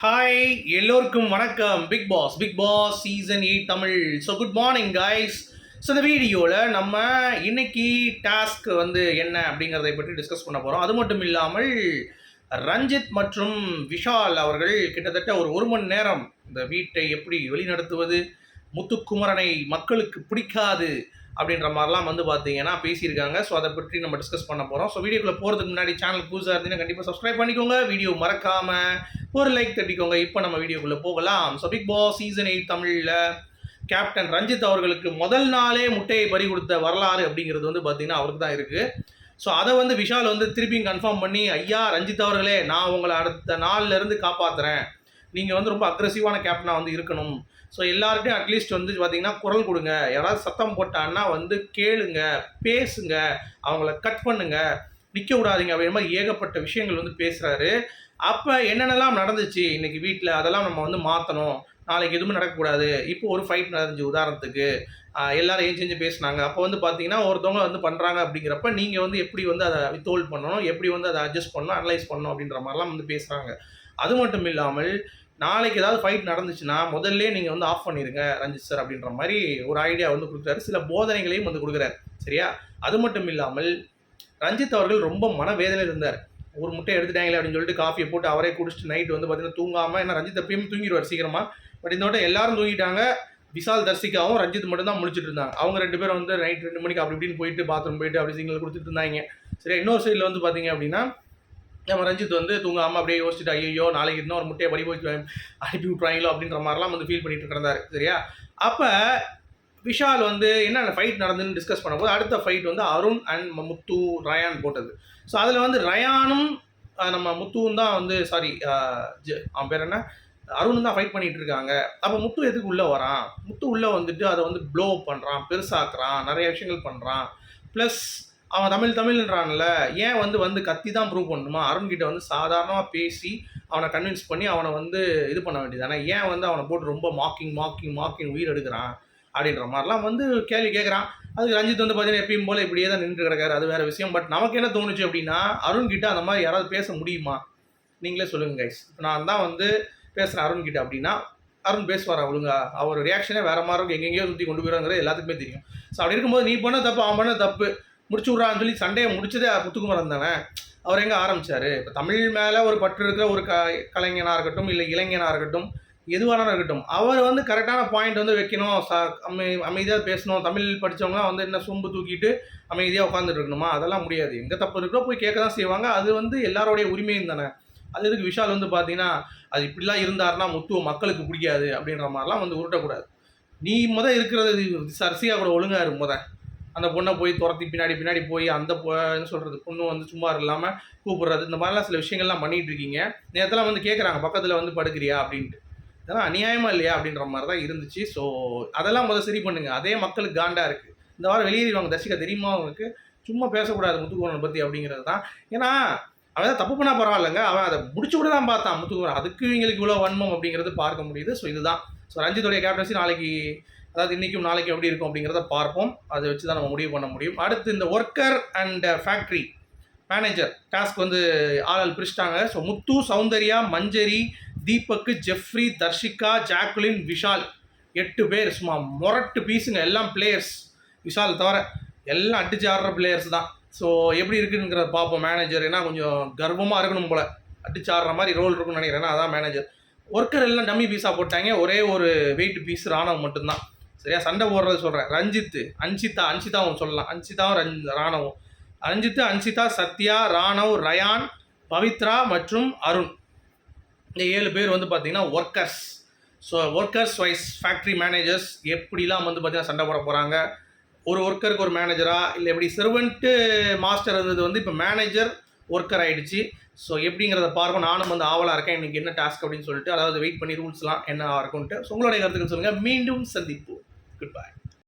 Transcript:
Hi எல்லோருக்கும் வணக்கம். Bigg Boss Bigg Boss season eight Tamil. So good morning guys so இந்த வீடியோவில் நம்ம இன்னைக்கு டாஸ்க் வந்து என்ன அப்படிங்கிறதை பற்றி டிஸ்கஸ் பண்ண போகிறோம் அது மட்டும் இல்லாமல் ரஞ்சித் மற்றும் விஷால் அவர்கள் கிட்டத்தட்ட ஒரு ஒரு மணி நேரம் இந்த வீட்டை எப்படி வழிநடத்துவது முத்துக்குமரனை மக்களுக்கு பிடிக்காது அப்படின்ற மாதிரிலாம் வந்து பார்த்தீங்கன்னா பேசியிருக்காங்க. ஸோ அதை பற்றி நம்ம டிஸ்கஸ் பண்ண போகிறோம் ஸோ வீடியோக்குள்ளே போகிறதுக்கு முன்னாடி சேனல் புதுசாக இருந்தீங்கன்னா கண்டிப்பாக சப்ஸ்கிரைப் பண்ணிக்கோங்க. வீடியோ மறக்காமல் ஒரு லைக் தட்டிக்கோங்க. இப்போ நம்ம வீடியோக்குள்ளே போகலாம். So Bigg Boss season eight தமிழில் கேப்டன் ரஞ்சித் அவர்களுக்கு முதல் நாளே முட்டையை பறி கொடுத்த வரலாறு அப்படிங்கிறது வந்து பார்த்தீங்கன்னா அவருக்கு தான் இருக்குது ஸோ அதை வந்து விஷால் வந்து திருப்பியும் கன்ஃபார்ம் பண்ணி ஐயா ரஞ்சித் அவர்களே நான் உங்களை அடுத்த நாள்லேருந்து காப்பாற்றுறேன் நீங்கள் வந்து ரொம்ப அக்ரெசிவான கேப்டனாக வந்து இருக்கணும். ஸோ எல்லார்ட்டையும் அட்லீஸ்ட் வந்து பார்த்தீங்கன்னா குரல் கொடுங்க. யாராவது சத்தம் போட்டான்னா வந்து கேளுங்க பேசுங்க அவங்கள கட் பண்ணுங்க. நிற்க விடாதீங்க அப்படின்ற மாதிரி ஏகப்பட்ட விஷயங்கள் வந்து பேசுகிறாரு அப்போ என்னென்னலாம் நடந்துச்சு இன்னைக்கு வீட்டில் அதெல்லாம் நம்ம வந்து மாற்றணும் நாளைக்கு எதுவுமே நடக்கக்கூடாது. இப்போ ஒரு ஃபைட் நடந்துச்சு உதாரணத்துக்கு. எல்லாரும் ஏன் செஞ்சு பேசுனாங்க. அப்போ வந்து பார்த்தீங்கன்னா ஒருத்தவங்க வந்து பண்ணுறாங்க அப்படிங்கிறப்ப நீங்கள் வந்து எப்படி வந்து அதை வித்தோல்ட் பண்ணணும்? எப்படி வந்து அதை அட்ஜஸ்ட் பண்ணணும்? அனலைஸ் பண்ணணும் அப்படின்ற மாதிரிலாம் வந்து பேசுகிறாங்க அது மட்டும் இல்லாமல் நாளைக்கு ஏதாவது ஃபைட் நடந்துச்சுன்னா முதல்ல நீங்கள் வந்து ஆஃப் பண்ணிடுங்க ரஞ்சித் சார் அப்படின்ற மாதிரி ஒரு ஐடியா வந்து கொடுக்குறாரு. சில போதனைகளையும் வந்து கொடுக்குறாரு. சரியா? அது மட்டும் இல்லாமல் ரஞ்சித் அவர்கள் ரொம்ப மனவேதனையில் இருந்தார். ஒரு முட்டை எடுத்துட்டாங்களே அப்படின்னு சொல்லிட்டு காஃபியை போட்டு அவரே குடிச்சிட்டு நைட் வந்து பார்த்தீங்கன்னா தூங்காமல் ஏன்னா ரஞ்சித் எப்பயும் தூங்கிடுவார் சீக்கிரமாக பட் இந்த வட்டம் எல்லாரும் தூங்கிட்டாங்க. விஷால் தர்சிகாவும் ரஞ்சித் மட்டும் தான் இருந்தாங்க. அவங்க ரெண்டு பேரும் வந்து நைட் ரெண்டு மணிக்கு அப்படி இப்படின்னு போயிட்டு பாத்ரூம் போயிட்டு அப்படி சிங்கிள் கொடுத்துட்டு இருந்தாங்க. சரி இன்னொரு சைடில் வந்து பார்த்தீங்க அப்படின்னா நம்ம ரஞ்சித் வந்து தூங்காமல் அப்படியே யோசிச்சுட்டு ஐயோ நாளைக்கு இன்னும் ஒரு முட்டையை படி போய் அனுப்பி விட்ருவாங்களோ அப்படின்ற மாதிரிலாம் வந்து ஃபீல் பண்ணிட்டு கிடந்தாரு சரியா? அப்போ விஷால் வந்து என்னென்ன ஃபைட் நடந்துன்னு டிஸ்கஸ் பண்ணும்போது அடுத்த ஃபைட் வந்து அருண் அண்ட் முத்து ரயான் போட்டது. ஸோ அதில் வந்து ரயானும் நம்ம முத்துவும் தான் வந்து சாரி அவன் பேர் என்ன? அருண் தான் ஃபைட் பண்ணிட்டு இருக்காங்க. அப்போ முத்து எதுக்கு உள்ளே வரான்? முத்து உள்ளே வந்துட்டு அதை வந்து ப்ளோ பண்ணுறான் பெருசாக்குறான் நிறைய விஷயங்கள் பண்ணுறான் ப்ளஸ் அவன் தமிழ் தமிழ்ன்றான்ல ஏன் வந்து வந்து கத்தி தான் ப்ரூவ் பண்ணணுமா? அருண் கிட்ட வந்து சாதாரணமாக பேசி அவனை கன்வின்ஸ் பண்ணி அவனை வந்து இது பண்ண வேண்டியதானே ஏன் வந்து அவனை போட்டு ரொம்ப மாக்கிங் மாக்கிங் மாக்கிங் உயிர் எடுக்கிறான் அப்படின்ற மாதிரிலாம் வந்து கேள்வி கேட்குறான். அதுக்கு ரஞ்சித் வந்து பார்த்தீங்கன்னா எப்பயும் போல இப்படியே தான் நின்று கிடக்காரு அது வேற விஷயம். பட் நமக்கு என்ன தோணுச்சு அப்படின்னா அருண் கிட்ட அந்த மாதிரி யாராவது பேச முடியுமா? நீங்களே சொல்லுங்க கைஸ் இப்போ நான் தான் வந்து பேசுகிறேன் அருண் கிட்ட அப்படின்னா அருண் பேசுவார் ஒழுங்கா? அவர் ரியாக்ஷனே வேற மாதிரி இருக்கும். எங்கெங்கேயோ சுற்றி கொண்டு போயிடுங்கிறது எல்லாத்துக்குமே தெரியும். ஸோ அப்படி இருக்கும்போது நீ பண்ண தப்பு அவன் பண்ண தப்பு. முடிச்சு விட்றான்னு சொல்லி சண்டையை முடிச்சதே முத்துக்குமரன் தானே? அவர் எங்கே ஆரம்பித்தார் இப்போ தமிழ் மேலே ஒரு பற்று இருக்கிற ஒரு க கலைஞனாக இருக்கட்டும் இல்லை இளைஞனாக இருக்கட்டும் எதுவானாலும் இருக்கட்டும் அவர் வந்து கரெக்டான பாயிண்ட் வந்து வைக்கணும். ச அமை அமைதியாக பேசணும். தமிழ் படித்தவங்களாம் வந்து என்ன சொம்பு தூக்கிட்டு அமைதியாக உட்காந்துட்டு இருக்கணுமா? அதெல்லாம் முடியாது. எங்கே தப்பு இருக்கோ போய் கேட்க தான் செய்வாங்க. அது வந்து எல்லாரோடைய உரிமையும் தானே. அது எதுக்கு விஷால் வந்து பார்த்தீங்கன்னா அது இப்படிலாம் இருந்தாருன்னா முத்துவ மக்களுக்கு பிடிக்காது அப்படின்ற மாதிரிலாம் வந்து உருட்டக்கூடாது. நீ முத இருக்கிறது சரிசியாக கூட ஒழுங்காக இருக்கும் முத. அந்த பொண்ணை போய் துரத்தி பின்னாடி பின்னாடி போய் அந்த பொ- என்ன சொல்கிறது பொண்ணு வந்து சும்மா இல்லாமல் கூப்பிடுறது இந்த மாதிரிலாம் சில விஷயங்கள்லாம் பண்ணிகிட்டு இருக்கீங்க. நேரத்தில் வந்து கேட்குறாங்க பக்கத்தில் வந்து படுக்கிறியா? அப்படின்ட்டு. இதெல்லாம் அநியாயமா இல்லையா அப்படின்ற மாதிரி தான் இருந்துச்சு. ஸோ அதெல்லாம் முதல்ல சரி பண்ணுங்க. அதே மக்களுக்கு காண்டாக இருக்குது இந்த வாரம் வெளியேறிவாங்க தர்ஷிகா தெரியுமா அவங்களுக்கு சும்மா பேசக்கூடாது முத்துக்குமரனை பற்றி அப்படிங்கிறது தான். ஏன்னா அவன் தான் தப்பு பண்ணால் பரவாயில்லைங்க. அவன் அதை முடிச்சு கூட தான் பார்த்தான் முத்துக்குமரன். அதுக்கு இவங்களுக்கு இவ்வளோ வன்மம் அப்படிங்கிறது பார்க்க முடியுது. ஸோ இதுதான். ஸோ ரஞ்சித்துடைய கேப்டன்சி நாளைக்கு அதாவது இன்றைக்கும் நாளைக்கு எப்படி இருக்கும் அப்படிங்கிறத பார்ப்போம். அதை வச்சு தான் நம்ம முடிவு பண்ண முடியும். அடுத்து இந்த worker and factory manager task வந்து ஆளால் பிரிச்சிட்டாங்க. So Muthu Soundarya Manjari Deepak Jeffrey Dharshika Jacqueline Vishal எட்டு பேர். சும்மா முரட்டு பீஸுங்க. எல்லாம் பிளேயர்ஸ் விஷால் தவிர எல்லாம் அடிச்சு ஆடுற பிளேயர்ஸ் தான். ஸோ எப்படி இருக்குங்கிறத பார்ப்போம். மேனேஜர் ஏன்னா கொஞ்சம் கர்வமாக இருக்கணும் போல. அடிச்சு ஆடுற மாதிரி ரோல் இருக்கும்னு நினைக்கிறேன். அதான் மேனேஜர் ஒர்க்கர் எல்லாம் டம்மி பீஸாக போட்டாங்க. ஒரே ஒரு வெயிட் பீஸ் ராணவ் மட்டும்தான். சரியா? சண்டை போடுறது சொல்கிறேன் ரஞ்சித்து அன்சிதா அன்சிதாவும் சொல்லலாம். அன்சிதாவும் ரஞ் ராணவும். ரஞ்சித்து அன்சிதா சத்யா ராணவ் ரயான் பவித்ரா மற்றும் அருண். இந்த ஏழு பேர் வந்து பார்த்தீங்கன்னா workers so workers wise factory managers எப்படிலாம் வந்து பார்த்திங்கன்னா சண்டை போட போகிறாங்க ஒரு ஒர்க்கருக்கு ஒரு மேனேஜராக இல்லை எப்படி செர்வெண்ட்டு மாஸ்டர் இருந்தது வந்து இப்போ மேனேஜர் ஒர்க்கர் ஆகிடுச்சு ஸோ எப்படிங்கிறத பார்ப்போம். நானும் வந்து ஆவலாக இருக்கேன். இன்றைக்கி என்ன டாஸ்க் அப்படின்னு சொல்லிட்டு அதாவது வெயிட் பண்ணி ரூல்ஸ்லாம் என்ன இருக்கும்ன்ட்டு. ஸோ உங்களுடைய கருத்துக்கள் சொல்லுங்கள் மீண்டும் சந்திப்போம். Good bye